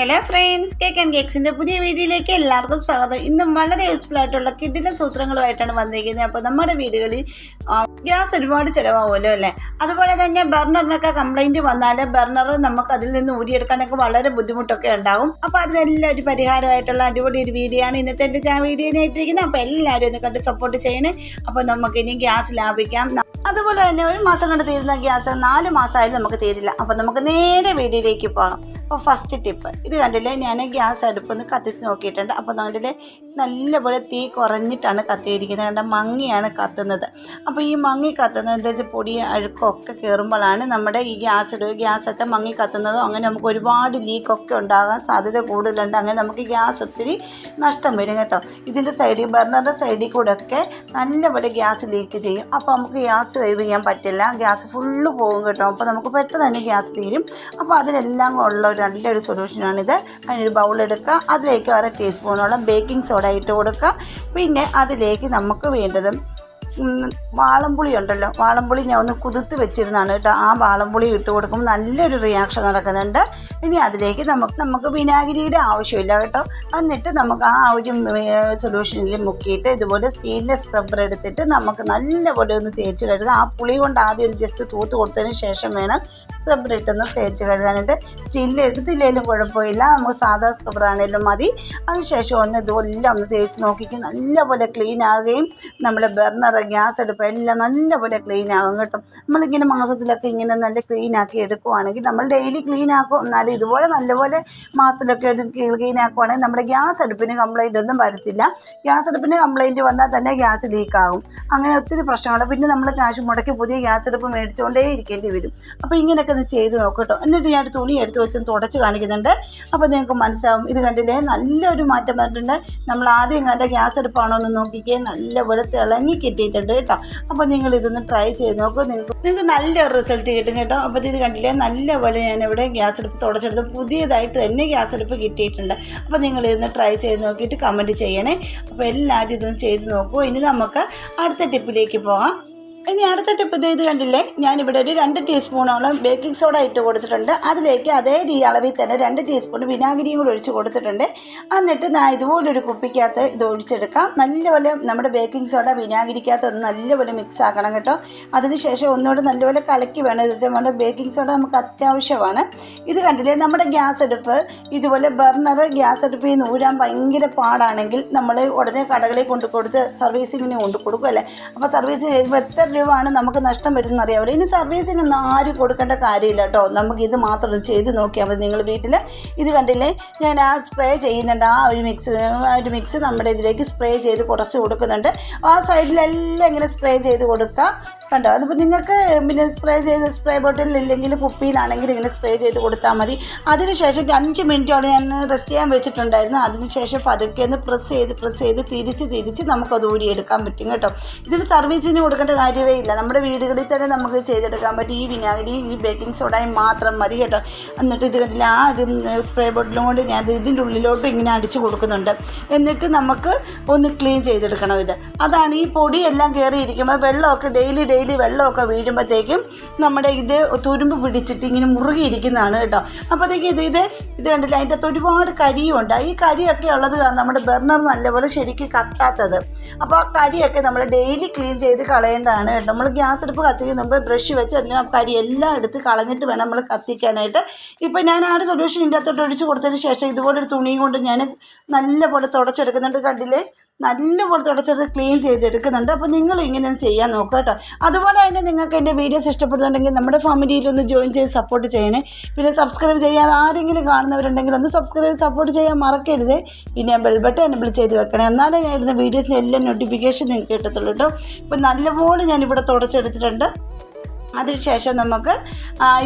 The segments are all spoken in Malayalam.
ഹലോ ഫ്രണ്ട്സ് കേക്ക് ആൻഡ് കേക്സിന്റെ പുതിയ വീഡിയോയിലേക്ക് എല്ലാവർക്കും സ്വാഗതം. ഇന്ന് വളരെ യൂസ്ഫുൾ ആയിട്ടുള്ള കിഡിലെ സൂത്രങ്ങളുമായിട്ടാണ് വന്നിരിക്കുന്നത്. അപ്പോൾ നമ്മുടെ വീടുകളിൽ ഗ്യാസ് ഒരുപാട് ചിലവാകുമല്ലോ അല്ലേ? അതുപോലെ തന്നെ ബർണറിനൊക്കെ കംപ്ലൈന്റ് വന്നാൽ ബർണർ നമുക്ക് അതിൽ നിന്ന് ഊരിയെടുക്കാനൊക്കെ വളരെ ബുദ്ധിമുട്ടൊക്കെ ഉണ്ടാകും അപ്പോൾ അതിനെല്ലാം ഒരു പരിഹാരമായിട്ടുള്ള അടിപൊളി ഒരു വീഡിയോ ആണ് ഇന്നത്തെ എന്റെ ചാ വീഡിയോനായിട്ടിരിക്കുന്നത് അപ്പോൾ എല്ലാവരും ഒന്ന് കണ്ട് സപ്പോർട്ട് ചെയ്യണേ. അപ്പോൾ നമുക്ക് ഇനി ഗ്യാസ് ലാഭിക്കാം. അതുപോലെ തന്നെ ഒരു മാസം കൊണ്ട് തീരുന്ന ഗ്യാസ് നാല് മാസമായാലും നമുക്ക് തീരില്ല. അപ്പോൾ നമുക്ക് നേരെ വീഡിയോയിലേക്ക് പോകാം. അപ്പോൾ ഫസ്റ്റ് ടിപ്പ് ഇത് കണ്ടില്ലേ? ഞാൻ ഗ്യാസ് അടുപ്പൊന്ന് കത്തിച്ച് നോക്കിയിട്ടുണ്ട്. അപ്പോൾ കണ്ടില്ലേ നല്ലപോലെ തീ കുറഞ്ഞിട്ടാണ് കത്തിയിരിക്കുന്നത്. കണ്ട മങ്ങിയാണ് കത്തുന്നത്. അപ്പോൾ ഈ മങ്ങി കത്തുന്നത് പൊടി അഴുക്കൊക്കെ കയറുമ്പോഴാണ് നമ്മുടെ ഈ ഗ്യാസ് ഗ്യാസൊക്കെ മങ്ങി കത്തുന്നതും അങ്ങനെ നമുക്ക് ഒരുപാട് ലീക്കൊക്കെ ഉണ്ടാകാൻ സാധ്യത കൂടുതലുണ്ട്. അങ്ങനെ നമുക്ക് ഗ്യാസ് ഒത്തിരി നഷ്ടം വരും കേട്ടോ. ഇതിന്റെ സൈഡിൽ ബർണറിന്റെ സൈഡിൽ കൂടെ ഒക്കെ നല്ലപോലെ ഗ്യാസ് ലീക്ക് ചെയ്യും. അപ്പോൾ നമുക്ക് ഗ്യാസ് സേവ് ചെയ്യാൻ പറ്റില്ല. ഗ്യാസ് ഫുള്ള് പോകും കേട്ടോ. അപ്പോൾ നമുക്ക് പെട്ടെന്ന് തന്നെ ഗ്യാസ് തീരും. അപ്പോൾ അതിനെല്ലാം ഉള്ള ഒരു നല്ലൊരു സൊല്യൂഷനാണിത് അതിനൊരു ബൗൾ എടുക്കുക. അതിലേക്ക് അര ടീസ്പൂണോളം ബേക്കിംഗ് സോഡ ഇട്ട് കൊടുക്കുക പിന്നെ അതിലേക്ക് നമുക്ക് വേണ്ടത് വാളംപുളി ഉണ്ടല്ലോ. വാളംപുളി ഞാൻ ഒന്ന് കുതിർത്ത് വെച്ചിരുന്നതാണ് കേട്ടോ. ആ വാളംപുളി ഇട്ട് കൊടുക്കുമ്പോൾ നല്ലൊരു റിയാക്ഷൻ നടക്കുന്നുണ്ട്. ഇനി അതിലേക്ക് നമുക്ക് നമുക്ക് വിനാഗിരിയുടെ ആവശ്യമില്ല കേട്ടോ. എന്നിട്ട് നമുക്ക് ആ ഒരു സൊല്യൂഷനിൽ മുക്കിയിട്ട് ഇതുപോലെ സ്റ്റീലിന്റെ സ്ക്രബ്ബർ എടുത്തിട്ട് നമുക്ക് നല്ലപോലെ ഒന്ന് തേച്ച് കഴുകുക ആ പുളി കൊണ്ട് ആദ്യം ജസ്റ്റ് തൂത്ത് കൊടുത്തതിന് ശേഷം വേണം സ്ക്രബ്ബർ ഇട്ടൊന്ന് തേച്ച് കഴുകാനായിട്ട്. സ്റ്റീലിൽ എടുത്തില്ലെങ്കിലും കുഴപ്പമില്ല. നമുക്ക് സാധാ സ്ക്രബ്ബർ ആണെങ്കിലും മതി. അതിനുശേഷം ഒന്ന് ഇതുപോലെ ഒന്ന് തേച്ച് നോക്കിക്ക്. നല്ലപോലെ ക്ലീൻ ആകുകയും നമ്മുടെ ബർണർ ഗ്യാസ് അടുപ്പ് എല്ലാം നല്ലപോലെ ക്ലീൻ ആകും കേട്ടോ. നമ്മളിങ്ങനെ മാസത്തിലൊക്കെ ഇങ്ങനെ നല്ല ക്ലീൻ ആക്കി എടുക്കുവാണെങ്കിൽ നമ്മൾ ഡെയിലി ക്ലീൻ ആക്കും. എന്നാലും ഇതുപോലെ നല്ലപോലെ മാസത്തിലൊക്കെ ക്ലീൻ ആക്കുവാണെങ്കിൽ നമ്മുടെ ഗ്യാസ് അടുപ്പിന് കംപ്ലൈന്റ് ഒന്നും വരത്തില്ല. ഗ്യാസ് അടുപ്പിന് കംപ്ലൈന്റ് വന്നാൽ തന്നെ ഗ്യാസ് ലീക്ക് ആകും. അങ്ങനെ ഒത്തിരി പ്രശ്നങ്ങൾ. പിന്നെ നമ്മൾ കാശ് മുടക്കി പുതിയ ഗ്യാസ് അടുപ്പ് മേടിച്ചുകൊണ്ടേ ഇരിക്കേണ്ടി വരും. അപ്പോൾ ഇങ്ങനെയൊക്കെ ഒന്ന് ചെയ്ത് നോക്കട്ടോ എന്നിട്ട് ഞാൻ തുണി എടുത്ത് വെച്ചും തുടച്ച് കാണിക്കുന്നുണ്ട്. അപ്പോൾ നിങ്ങൾക്ക് മനസ്സിലാവും. ഇത് കണ്ടില്ലേ? നല്ലൊരു മാറ്റം വന്നിട്ടുണ്ട്. നമ്മൾ ആദ്യം കണ്ട ഗ്യാസ് അടുപ്പാണോ എന്ന് നോക്കിക്കേ. നല്ലപോലെ തിളങ്ങി കിട്ടിയിട്ടുണ്ട് കേട്ടോ. അപ്പോൾ നിങ്ങൾ ഇതൊന്ന് ട്രൈ ചെയ്ത് നോക്കൂ. നിങ്ങൾക്ക് നിങ്ങൾക്ക് നല്ലൊരു റിസൾട്ട് കിട്ടും കേട്ടോ. അപ്പോൾ ഇത് കണ്ടില്ലേ? നല്ലപോലെ ഇവിടെ ഗ്യാസ് അടുപ്പ് തുടച്ചെടുത്ത് പുതിയതായിട്ട് തന്നെ ഗ്യാസ് അടുപ്പ് കിട്ടിയിട്ടുണ്ട്. അപ്പോൾ നിങ്ങൾ ഇതൊന്ന് ട്രൈ ചെയ്ത് നോക്കിയിട്ട് കമന്റ് ചെയ്യണേ. അപ്പോൾ എല്ലാവരും ഇതൊന്ന് ചെയ്ത് നോക്കൂ. ഇനി നമുക്ക് അടുത്ത ടിപ്പിലേക്ക് പോകാം. ഇനി അടുത്ത ടിപ്പ് ഇത് ഇത് കണ്ടില്ലേ? ഞാനിവിടെ ഒരു രണ്ട് ടീസ്പൂണോളം ബേക്കിംഗ് സോഡ ഇട്ട് കൊടുത്തിട്ടുണ്ട്. അതിലേക്ക് അതേ രീതി അളവിൽ തന്നെ രണ്ട് ടീസ്പൂൺ വിനാഗിരിയും കൂടി ഒഴിച്ച് കൊടുത്തിട്ടുണ്ട്. എന്നിട്ട് ഇതുപോലൊരു കുപ്പിക്കകത്ത് ഇത് ഒഴിച്ചെടുക്കാം. നല്ലപോലെ നമ്മുടെ ബേക്കിംഗ് സോഡ വിനാഗിരിക്കകത്ത് ഒന്ന് നല്ലപോലെ മിക്സ് ആക്കണം കേട്ടോ. അതിനുശേഷം ഒന്നുകൂടെ നല്ലപോലെ കലക്കി വേണം. ഇതിട്ട് നമ്മുടെ ബേക്കിംഗ് സോഡ നമുക്ക് അത്യാവശ്യമാണ്. ഇത് കണ്ടില്ലേ? നമ്മുടെ ഗ്യാസ് അടുപ്പ് ഇതുപോലെ ബർണർ ഗ്യാസ് അടുപ്പിൽ നിന്ന് ഊരാൻ ഭയങ്കര പാടാണെങ്കിൽ നമ്മൾ ഉടനെ കടകളിൽ കൊണ്ട് കൊടുത്ത് സർവീസിങ്ങിന് കൊണ്ട് കൊടുക്കും അല്ലേ? അപ്പോൾ സർവീസ് ചെയ്യുമ്പോൾ എത്ര രൂപയാണ് നമുക്ക് നഷ്ടം വരുന്നത് അറിയാവില്ല ഇനി സർവീസിനൊന്നും ആരും കൊടുക്കേണ്ട കാര്യമില്ല കേട്ടോ. നമുക്ക് ഇത് മാത്രം ചെയ്ത് നോക്കിയാൽ മതി നിങ്ങൾ വീട്ടിൽ ഇത് കണ്ടില്ലേ? ഞാൻ ആ സ്പ്രേ ചെയ്യുന്നുണ്ട്. ആ ഒരു മിക്സ് ആ ഒരു മിക്സ് നമ്മുടെ ഇതിലേക്ക് സ്പ്രേ ചെയ്ത് കുറച്ച് കൊടുക്കുന്നുണ്ട്. ആ സൈഡിലെല്ലാം ഇങ്ങനെ സ്പ്രേ ചെയ്ത് കൊടുക്കുക. കണ്ടോ? അതിപ്പോൾ നിങ്ങൾക്ക് പിന്നെ സ്പ്രേ ചെയ്ത് സ്പ്രേ ബോട്ടിൽ ഇല്ലെങ്കിൽ കുപ്പിയിലാണെങ്കിൽ ഇങ്ങനെ സ്പ്രേ ചെയ്ത് കൊടുത്താൽ മതി. അതിനുശേഷം അഞ്ച് മിനിറ്റോടെ ഞാൻ റെസ്റ്റ് ചെയ്യാൻ വെച്ചിട്ടുണ്ടായിരുന്നു. അതിനുശേഷം പതുക്കെ ഒന്ന് പ്രസ് ചെയ്ത് പ്രസ് ചെയ്ത് തിരിച്ച് തിരിച്ച് നമുക്കത് ഊരിയെടുക്കാൻ പറ്റും കേട്ടോ. ഇതിൽ സർവീസിന് കൊടുക്കേണ്ട കാര്യമേ ഇല്ല. നമ്മുടെ വീടുകളിൽ തന്നെ നമുക്ക് ചെയ്തെടുക്കാൻ പറ്റും. ഈ വിനാഗിരി ഈ ബേക്കിംഗ് സോഡയും മാത്രം മതി കേട്ടോ. എന്നിട്ട് ഇത് കണ്ടില്ല ആ ഇത് സ്പ്രേ ബോട്ടിലും കൊണ്ട് ഞാൻ ഇത് ഇതിന്റെ ഉള്ളിലോട്ട് ഇങ്ങനെ അടിച്ച് കൊടുക്കുന്നുണ്ട്. എന്നിട്ട് നമുക്ക് ഒന്ന് ക്ലീൻ ചെയ്തെടുക്കണം ഇത്. അതാണ് ഈ പൊടിയെല്ലാം കയറിയിരിക്കുമ്പോൾ വെള്ളമൊക്കെ ഡെയിലി ഡെയിലി വെള്ളമൊക്കെ വീഴുമ്പോഴത്തേക്കും നമ്മുടെ ഇത് തുരുമ്പ് പിടിച്ചിട്ട് ഇങ്ങനെ മുറുകിയിരിക്കുന്നതാണ് കേട്ടോ. അപ്പോഴത്തേക്ക് ഇത് ഇത് ഇത് കണ്ടില്ല അതിന്റെ അകത്ത് ഒരുപാട് കരിയുണ്ട്. ഈ കരിയൊക്കെ ഉള്ളത് കാരണം നമ്മുടെ ബർണർ നല്ലപോലെ ശരിക്കും കത്താത്തത്. അപ്പോൾ ആ കരിയൊക്കെ നമ്മൾ ഡെയിലി ക്ലീൻ ചെയ്ത് കളയേണ്ടതാണ് കേട്ടോ. നമ്മൾ ഗ്യാസ് അടുപ്പ് കത്തിക്കുന്ന മുമ്പ് ബ്രഷ് വെച്ച് അതിന് ആ കരി എല്ലാം എടുത്ത് കളഞ്ഞിട്ട് വേണം നമ്മൾ കത്തിക്കാനായിട്ട്. ഇപ്പം ഞാൻ ആ ഒരു സൊല്യൂഷൻ ഇതിന്റെ അകത്തോട്ട് ഒഴിച്ച് കൊടുത്തതിന് ശേഷം ഇതുപോലെ ഒരു തുണിയും കൊണ്ട് ഞാൻ നല്ലപോലെ തുടച്ചെടുക്കുന്നുണ്ട്. കണ്ടില്ലേ? നല്ലപോലെ തുടച്ചെടുത്ത് ക്ലീൻ ചെയ്തെടുക്കുന്നുണ്ട്. അപ്പോൾ നിങ്ങൾ ഇങ്ങനെ ചെയ്യാൻ നോക്കുക കേട്ടോ. അതുപോലെ തന്നെ നിങ്ങൾക്ക് എന്റെ വീഡിയോസ് ഇഷ്ടപ്പെടുന്നുണ്ടെങ്കിൽ നമ്മുടെ ഫാമിലിയിലൊന്ന് ജോയിൻ ചെയ്ത് സപ്പോർട്ട് ചെയ്യണേ. പിന്നെ സബ്സ്ക്രൈബ് ചെയ്യാതെ ആരെങ്കിലും കാണുന്നവരുണ്ടെങ്കിൽ ഒന്ന് സബ്സ്ക്രൈബ് സപ്പോർട്ട് ചെയ്യാൻ മറക്കരുത്. പിന്നെ ബെൽ ബട്ടൺ എനബിൾ ചെയ്ത് വെക്കണേ. എന്നാലേ ഞാൻ ഇടുന്ന വീഡിയോസിന് എല്ലാം നോട്ടിഫിക്കേഷൻ നിങ്ങൾക്ക് കിട്ടത്തുള്ളൂ കേട്ടോ. ഇപ്പം നല്ലപോലെ ഞാനിവിടെ തുടച്ചെടുത്തിട്ടുണ്ട്. അതിനുശേഷം നമുക്ക്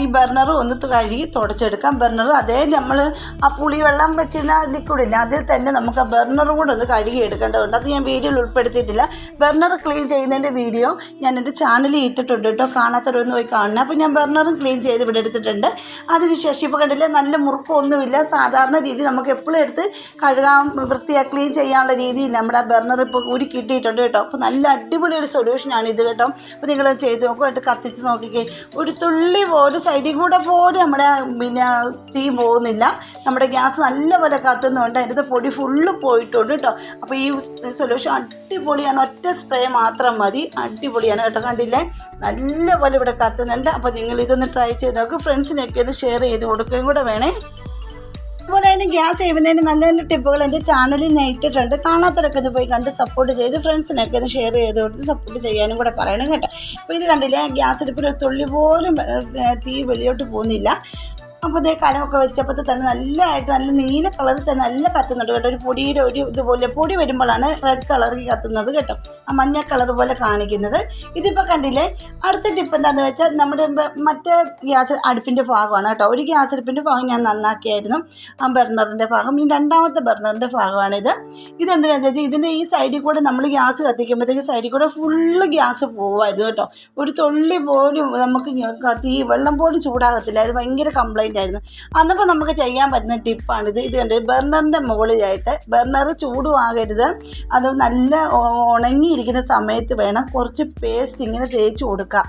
ഈ ബർണർ ഒന്ന് കഴുകി തുടച്ചെടുക്കാം. ബർണർ അതേ നമ്മൾ ആ പുളി വെള്ളം വെച്ചിരുന്ന ലിക്വിഡില്ല അതിൽ തന്നെ നമുക്ക് ആ ബർണറും കൂടെ ഒന്ന് കഴുകി എടുക്കേണ്ടതുണ്ട്. അത് ഞാൻ വീഡിയോയിൽ ഉൾപ്പെടുത്തിയിട്ടില്ല. ബർണർ ക്ലീൻ ചെയ്യുന്നതിന്റെ വീഡിയോ ഞാൻ എന്റെ ചാനലിൽ ഇട്ടിട്ടുണ്ട് കേട്ടോ. കാണാത്തവരൊന്ന് പോയി കാണണം. അപ്പോൾ ഞാൻ ബർണറും ക്ലീൻ ചെയ്ത് ഇവിടെ എടുത്തിട്ടുണ്ട്. അതിനുശേഷം ഇപ്പോൾ കണ്ടില്ലേ നല്ല മുറുക്കമൊന്നുമില്ല സാധാരണ രീതി നമുക്ക് എപ്പോഴും എടുത്ത് കഴുകാൻ വൃത്തിയാക്കി ക്ലീൻ ചെയ്യാനുള്ള രീതിയിൽ നമ്മുടെ ബർണർ ഇപ്പോൾ കൂടി കിട്ടിയിട്ടുണ്ട് കേട്ടോ. അപ്പോൾ നല്ല അടിപൊളി ഒരു സൊല്യൂഷനാണ് ഇത് കേട്ടോ. അപ്പോൾ നിങ്ങൾ ചെയ്ത് നോക്കും. കത്തിച്ച് നോക്കിക്കേ. ഒരു തുള്ളി പോലും സൈഡിൽ കൂടെ പോലും നമ്മുടെ പിന്നെ തീ പോകുന്നില്ല. നമ്മുടെ ഗ്യാസ് നല്ലപോലെ കത്തുന്നുണ്ട്. അതിന്റെ പൊടി ഫുള്ള് പോയിട്ടുണ്ട് കേട്ടോ അപ്പോൾ ഈ സൊല്യൂഷൻ അടിപൊളിയാണ്. ഒറ്റ സ്പ്രേ മാത്രം മതി. അടിപൊളിയാണ് കേട്ടോ. കണ്ടില്ലേ? നല്ലപോലെ ഇവിടെ കത്തുന്നുണ്ട്. അപ്പോൾ നിങ്ങൾ ഇതൊന്ന് ട്രൈ ചെയ്ത് നോക്ക്. ഫ്രണ്ട്സിനൊക്കെ ഒന്ന് ഷെയർ ചെയ്ത് കൊടുക്കുകയും കൂടെ വേണേ. അതുപോലെ തന്നെ ഗ്യാസ് ചെയ്യുന്നതിന് നല്ല നല്ല ടിപ്പുകൾ എന്റെ ചാനലിൽ ഞാൻ കാണാത്തവരൊക്കെ ഇത് പോയി കണ്ട് സപ്പോർട്ട് ചെയ്ത് ഫ്രണ്ട്സിനൊക്കെ ഇത് ഷെയർ ചെയ്ത് കൊടുത്ത് സപ്പോർട്ട് ചെയ്യാനും കൂടെ പറയണം കേട്ടോ. അപ്പോൾ ഇത് കണ്ടില്ലേ ഗ്യാസ് അടുപ്പിൽ തുള്ളി പോലും തീ വെളിയോട്ട് പോകുന്നില്ല. അപ്പോൾ ഇതേ കലമൊക്കെ വെച്ചപ്പോൾ തന്നെ നല്ലതായിട്ട് നല്ല നീല കളറിൽ തന്നെ നല്ല കത്തുന്നുണ്ട് കേട്ടോ. ഒരു പൊടിയുടെ ഒരു ഇതുപോലെ പൊടി വരുമ്പോഴാണ് റെഡ് കളറിൽ കത്തുന്നത് കേട്ടോ. ആ മഞ്ഞ കളർ പോലെ കാണിക്കുന്നത്. ഇതിപ്പോൾ കണ്ടില്ലേ? അടുത്ത ടിപ്പ് എന്താണെന്ന് വെച്ചാൽ നമ്മുടെ മറ്റേ ഗ്യാസ് അടുപ്പിന്റെ ഭാഗമാണ് കേട്ടോ. ഒരു ഗ്യാസ് അടുപ്പിന്റെ ഭാഗം ഞാൻ നന്നാക്കിയായിരുന്നു. ആ ബർണറിന്റെ ഭാഗം. ഇനി രണ്ടാമത്തെ ബർണറിന്റെ ഭാഗമാണിത്. ഇതെന്തിനാണെന്ന് വെച്ചാൽ ഇതിന്റെ ഈ സൈഡിൽ കൂടെ നമ്മൾ ഗ്യാസ് കത്തിക്കുമ്പോഴത്തേക്ക് സൈഡിൽ കൂടെ ഫുള്ള് ഗ്യാസ് പോകുമായിരുന്നു കേട്ടോ. ഒരു തുള്ളി പോലും നമുക്ക് കത്തി വെള്ളം പോലും ചൂടാകത്തില്ല. അത് ഭയങ്കര കംപ്ലൈന്റ് ആയിരുന്നു അന്നപ്പോൾ നമുക്ക് ചെയ്യാൻ പറ്റുന്ന ടിപ്പാണിത്. ഇത് കണ്ട് ബർണറിന്റെ മുകളിലായിട്ട് ബർണർ ചൂടുമാകരുത്. അത് നല്ല ഉണങ്ങിയിരിക്കുന്ന സമയത്ത് വേണം കുറച്ച് പേസ്റ്റ് ഇങ്ങനെ തേച്ച് കൊടുക്കുക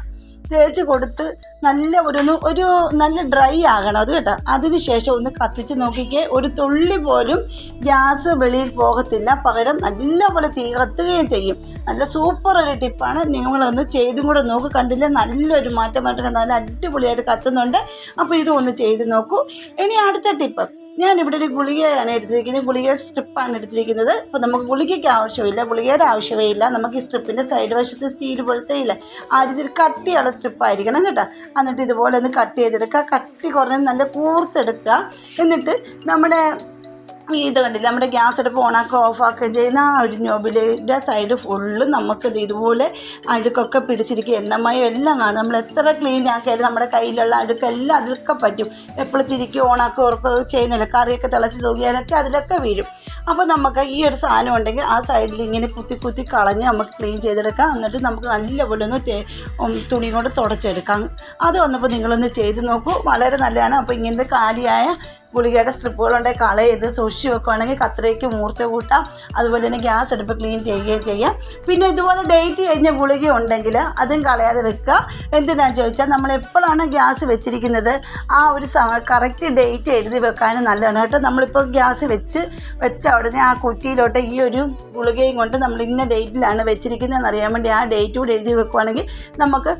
തേച്ച് കൊടുത്ത് നല്ല ഒരു ഒരു നല്ല ഡ്രൈ ആകണം അത് കേട്ടോ. അതിന് ശേഷം ഒന്ന് കത്തിച്ച് നോക്കിക്കേ. ഒരു തുള്ളി പോലും ഗ്യാസ് വെളിയിൽ പോകത്തില്ല. പകരം നല്ലപോലെ തീ കത്തുകയും ചെയ്യും. നല്ല സൂപ്പർ ഒരു ടിപ്പാണ് നിങ്ങളൊന്ന് ചെയ്തും കൂടെ നോക്ക്. കണ്ടില്ല? നല്ലൊരു മാറ്റം മാറ്റം കണ്ട് നല്ല അടിപൊളിയായിട്ട് കത്തുന്നുണ്ട്. അപ്പോൾ ഇതും ഒന്ന് ചെയ്ത് നോക്കൂ. ഇനി അടുത്ത ടിപ്പ് ഞാൻ ഇവിടെ ഒരു ഗുളികയാണ് എടുത്തിരിക്കുന്നത്. ഗുളികയുടെ സ്ട്രിപ്പാണ് എടുത്തിരിക്കുന്നത്. അപ്പോൾ നമുക്ക് ഗുളികയ്ക്ക് ആവശ്യമില്ല. ഗുളികയുടെ ആവശ്യമേ ഇല്ല. നമുക്ക് ഈ സ്ട്രിപ്പിന്റെ സൈഡ് വശത്ത് സ്റ്റീൽ പോലത്തെ ഇല്ല. ആദ്യം കട്ടിയുള്ള സ്ട്രിപ്പായിരിക്കണം കേട്ടോ. എന്നിട്ട് ഇതുപോലെ ഒന്ന് കട്ട് ചെയ്തെടുക്കുക. കട്ടി കുറഞ്ഞ് നല്ല കൂർത്തെടുക്കുക എന്നിട്ട് നമ്മുടെ ഇത് കണ്ടില്ല? നമ്മുടെ ഗ്യാസ് അടുപ്പ് ഓണാക്കുക ഓഫാക്കുകയും ചെയ്യുന്ന ആ ഒരു നോബിലിന്റെ സൈഡ് ഫുള്ള് നമുക്ക് ഇത് ഇതുപോലെ അഴുക്കൊക്കെ പിടിച്ചിരിക്കുക എണ്ണമയം എല്ലാം കാണും. നമ്മൾ എത്ര ക്ലീൻ ആക്കിയാലും നമ്മുടെ കയ്യിലുള്ള അഴുക്കെല്ലാം അതിലൊക്കെ പറ്റും. എപ്പോഴും തിരിക്കുക ഓണാക്കുക ഉറക്കുക ചെയ്യുന്നില്ല കറിയൊക്കെ തിളച്ച് തൂകിയാലൊക്കെ അതിലൊക്കെ വീഴും. അപ്പോൾ നമുക്ക് ഈ ഒരു സാധനം ഉണ്ടെങ്കിൽ ആ സൈഡിൽ ഇങ്ങനെ കുത്തി കുത്തി കളഞ്ഞ് നമുക്ക് ക്ലീൻ ചെയ്തെടുക്കാം. എന്നിട്ട് നമുക്ക് നല്ലപോലെ ഒന്ന് തുണി കൊണ്ട് തുടച്ചെടുക്കാം. അത് വന്നപ്പോൾ നിങ്ങളൊന്ന് ചെയ്ത് നോക്കൂ. വളരെ നല്ലതാണ്. അപ്പോൾ ഇങ്ങനത്തെ കാലിയായ ഗുളികയുടെ സ്ട്രിപ്പുകളുണ്ടെങ്കിൽ കളയരുത് സൂക്ഷിച്ച് വെക്കുകയാണെങ്കിൽ കത്രയ്ക്ക് മൂർച്ച കൂട്ടാം. അതുപോലെ തന്നെ ഗ്യാസ് അടുപ്പ് ക്ലീൻ ചെയ്യുകയും ചെയ്യാം. പിന്നെ ഇതുപോലെ ഡേറ്റ് കഴിഞ്ഞ ഗുളിക ഉണ്ടെങ്കിൽ അതും കളയാതെ വെക്കുക. എന്തിനാണെന്ന് ചോദിച്ചാൽ നമ്മൾ എപ്പോഴാണ് ഗ്യാസ് വെച്ചിരിക്കുന്നത്? ആ ഒരു കറക്റ്റ് ഡേറ്റ് എഴുതി വെക്കാനും നല്ലതാണ് കേട്ടോ. നമ്മളിപ്പോൾ ഗ്യാസ് വെച്ച് വെച്ച ഉടനെ ആ കുറ്റിയിലോട്ട് ഈ ഒരു ഗുളികയും കൊണ്ട് നമ്മൾ ഇന്ന ഡേറ്റിലാണ് വെച്ചിരിക്കുന്നതെന്ന് അറിയാൻ വേണ്ടി ആ ഡേറ്റ് കൂടെ എഴുതി വെക്കുവാണെങ്കിൽ നമുക്ക്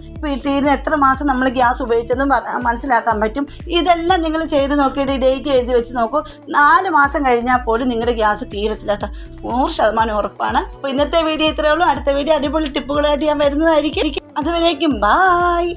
തീരുന്ന എത്ര മാസം നമ്മൾ ഗ്യാസ് ഉപയോഗിച്ചെന്നും മനസ്സിലാക്കാൻ പറ്റും. ഇതെല്ലാം നിങ്ങൾ ചെയ്ത് നോക്കിയിട്ട് ഡേറ്റ് എഴുതി വെച്ച് നോക്കൂ. നാല് മാസം കഴിഞ്ഞാൽ പോലും നിങ്ങളുടെ ഗ്യാസ് തീരത്തില്ല കേട്ടോ. നൂറ് ശതമാനം ഉറപ്പാണ്. അപ്പോൾ ഇന്നത്തെ വീഡിയോ ഇത്രയേ ഉള്ളൂ. അടുത്ത വീഡിയോ അടിപൊളി ടിപ്പുകളായിട്ട് ഞാൻ വരുന്നതായിരിക്കും. അതുവരേക്കും ബായ്